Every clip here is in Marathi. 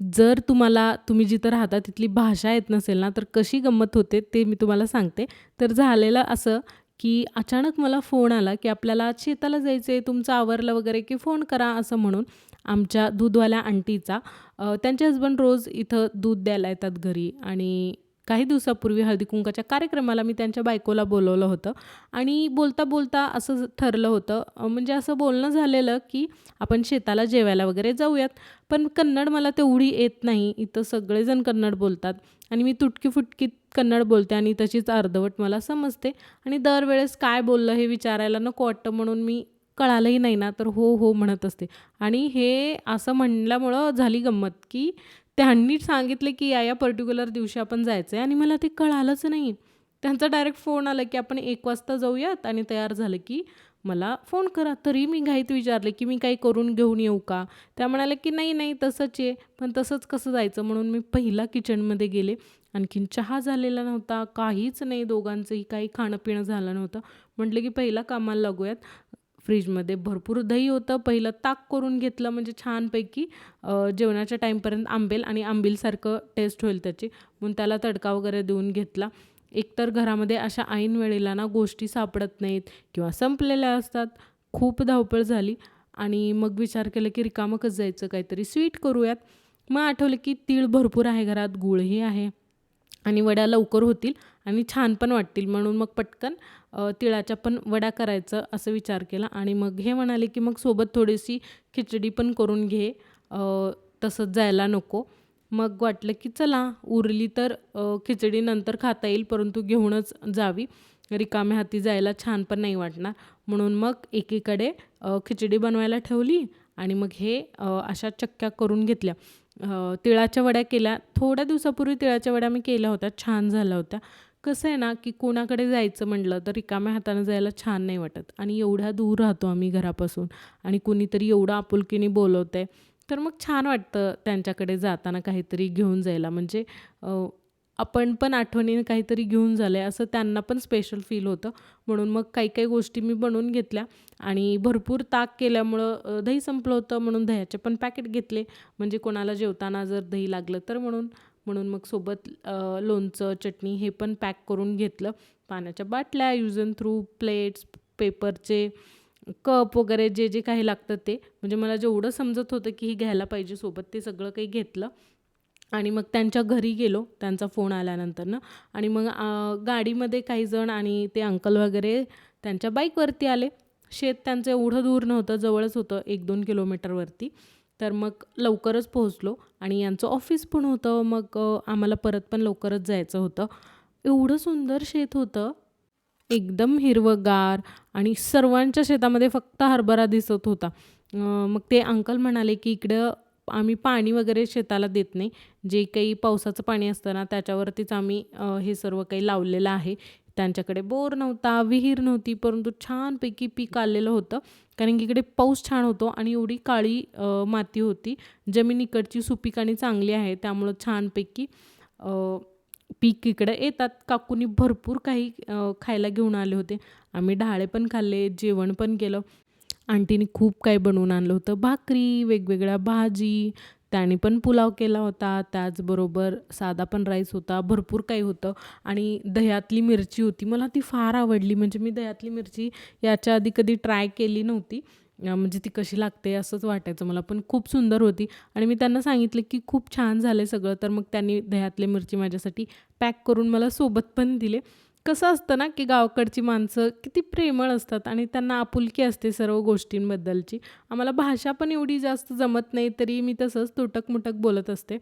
जर तुम्हाला तुम्ही जिथं राहता तिथली भाषा येत नसेल ना तर कशी गंमत होते ते मी तुम्हाला सांगते. तर झालेलं असं की अचानक मला फोन आला की आपल्याला शेताला जायचं आहे तुमचं आवरलं वगैरे की फोन करा असं म्हणून आमच्या दूधवाल्या आंटीचा. त्यांचे हसबंड रोज इथं दूध द्यायला येतात घरी आणि काही दिवसापूर्वी हळदीकुंकाच्या कार्यक्रमाला मी त्यांच्या बायकोला बोलवलं होतं. आणि बोलता बोलता असं ठरलं होतं. म्हणजे असं बोलणं झालेलं की आपण शेताला जेवायला वगैरे जाऊयात. पण कन्नड मला तेवढी येत नाही. इथं सगळेजण कन्नड बोलतात. आणि मी तुटकी फुटकीत कन्नड बोलते आणि तशीच अर्धवट मला समजते. आणि दरवेळेस काय बोललं हे विचारायला नको वाटतं म्हणून मी कळालंही नाही ना तर हो हो म्हणत असते. आणि हे असं म्हणल्यामुळं झाली गंमत की त्यांनी सांगितले की या या पर्टिक्युलर दिवशी आपण जायचं आहे आणि मला ते कळालंच नाही. त्यांचा डायरेक्ट फोन आला की आपण एक वाजता जाऊयात आणि तयार झालं की मला फोन करा. तरी मी घाईत विचारले की मी काही करून घेऊन येऊ का? त्या म्हणाल्या की नाही नाही तसंच आहे. पण तसंच कसं जायचं? म्हणून मी पहिला किचनमध्ये गेले. आणखीन चहा झालेला नव्हता काहीच नाही दोघांचंही काही खाणं पिणं झालं नव्हतं. म्हटलं की पहिला कामाला लागूयात. फ्रीजमध्ये भरपूर दही होतं. पहिलं ताक करून घेतलं म्हणजे छानपैकी जेवणाच्या टाईमपर्यंत आंबेल आणि आंबीलसारखं टेस्ट होईल त्याची. म्हणून त्याला तडका वगैरे देऊन घेतला. एकतर घरामध्ये अशा ऐन वेळेला ना गोष्टी सापडत नाहीत किंवा संपलेल्या असतात. खूप धावपळ झाली आणि मग विचार केला की रिकामं कसं जायचं? काहीतरी स्वीट करूयात. मग आठवलं की तीळ भरपूर आहे घरात गुळही आहे. आणि वड्या लवकर होतील आणि छान पण वाटतील. म्हणून मग पटकन तिळाच्या पण वड्या करायचं असं विचार केला आणि मग हे म्हणाले की मग सोबत थोडीशी खिचडी पण करून घे. तसंच जायला नको. मग वाटलं की चला उरली तर खिचडी नंतर खाता येईल परंतु घेऊनच जावी. रिकाम्या हाती जायला छान पण नाही वाटणार. म्हणून मग एकीकडे खिचडी बनवायला ठेवली आणि मग हे अशा चक्क्या करून घेतल्या. तिळाच्या वड्या केल्या. थोड्या दिवसापूर्वी तिळाच्या वड्या मी केल्या होत्या. छान झाल्या होत्या. कसं आहे ना की कोणाकडे जायचं म्हटलं तर रिकाम्या हाताने जायला छान नाही वाटत. आणि एवढ्या दूर राहतो आम्ही घरापासून. आणि कुणीतरी एवढं आपुलकीने बोलवतं आहे तर मग छान वाटतं त्यांच्याकडे जाताना काहीतरी घेऊन जायला. म्हणजे आपण पण आठवणीने काहीतरी घेऊन झालं आहे असं त्यांना पण स्पेशल फील होतं. म्हणून मग काही काही गोष्टी मी बनवून घेतल्या आणि भरपूर ताक केल्यामुळं दही संपलं होतं म्हणून दह्याचे पण पॅकेट घेतले. म्हणजे कोणाला जेवताना जर दही लागलं तर म्हणून म्हणून मग सोबत लोणचं चटणी हे पण पॅक करून घेतलं. पाण्याच्या बाटल्या यूज अँड थ्रू प्लेट्स पेपरचे कप वगैरे जे जे काही लागतं ते. म्हणजे मला जेवढं समजत होतं की हे घ्यायला पाहिजे सोबत ते सगळं काही घेतलं. आणि मग त्यांच्या घरी गेलो त्यांचा फोन आल्यानंतरनं. आणि मग गाडीमध्ये काही जण आणि ते अंकल वगैरे त्यांच्या बाईकवरती आले. शेत त्यांचं एवढं दूर नव्हतं जवळच होतं एक दोन किलोमीटरवरती तर मग लवकरच पोहोचलो आणि यांचं ऑफिस पण होतं. मग आम्हाला परत पण लवकरच जायचं होतं. एवढं सुंदर शेत होतं. एकदम हिरवंगार आणि सर्वांच्या शेतामध्ये फक्त हरभरा दिसत होता. मग ते अंकल म्हणाले की इकडं आम्ही पाणी वगैरे शेताला देत नाही. जे काही पावसाचं पाणी असतं ना त्याच्यावरतीच आम्ही हे सर्व काही लावलेलं आहे. त्यांच्याकडे बोर नव्हता विहीर नव्हती परंतु छानपैकी पीक आलेलं होतं. कारण की इकडे पाऊस छान होतो आणि एवढी काळी माती होती. जमीन इकडची सुपीक आणि चांगली आहे त्यामुळं छानपैकी पीक इकडे येतात. काकूनी भरपूर काही खायला घेऊन आले होते. आम्ही ढाळे पण खाल्ले जेवण पण केलं. आंटीने खूप काही बनवून आणलं होतं. भाकरी वेगवेगळ्या भाजी त्याने पण पुलाव केला होता. त्याचबरोबर साधा पण राईस होता भरपूर काही होतं. आणि दह्यातली मिरची होती. मला ती फार आवडली. म्हणजे मी दह्यातली मिरची याच्या आधी कधी ट्राय केली नव्हती. म्हणजे ती कशी लागते असंच वाटायचं मला. पण खूप सुंदर होती. आणि मी त्यांना सांगितलं की खूप छान झालं सगळं. तर मग त्यांनी दह्यातली मिरची माझ्यासाठी पॅक करून मला सोबत पण दिले. कसं असतं ना की गावाकडची माणसं किती प्रेमळ असतात आणि त्यांना आपुलकी असते सर्व गोष्टींबद्दलची. आम्हाला भाषा पण एवढी जास्त जमत नाही तरी मी तसंच तुटक मुटक बोलत असते.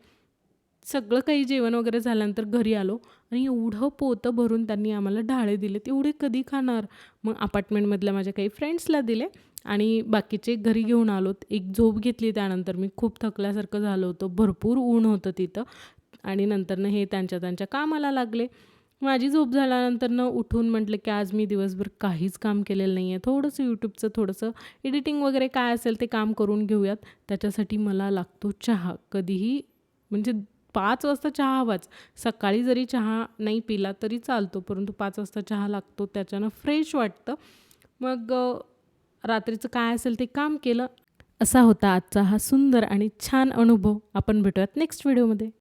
सगळं काही जेवण वगैरे झाल्यानंतर घरी आलो आणि एवढं पोतं भरून त्यांनी आम्हाला ढाळे दिले एवढे कधी खाणार? मग अपार्टमेंटमधल्या माझ्या काही फ्रेंड्सला दिले आणि बाकीचे घरी घेऊन आलोत एक झोप घेतली त्यानंतर मी खूप थकल्यासारखं झालं होतं. भरपूर ऊन होतं तिथं आणि नंतरनं हे त्यांच्या त्यांच्या कामाला लागले. माझी झोप झाल्यानंतरनं उठून म्हटलं की आज मी दिवसभर काहीच काम केलेलं नाही आहे थोडंसं यूट्यूबचं थोडंसं एडिटिंग वगैरे काय असेल ते काम करून घेऊयात. त्याच्यासाठी मला लागतो चहा. कधीही म्हणजे पाच वाजता चहा हवाच. सकाळी जरी चहा नाही पिला तरी चालतो परंतु पाच वाजता चहा लागतो त्याच्यानं फ्रेश वाटतं. मग रात्रीचं काय असेल ते काम केलं. असा होता आजचा हा सुंदर आणि छान अनुभव. आपण भेटूयात नेक्स्ट व्हिडिओमध्ये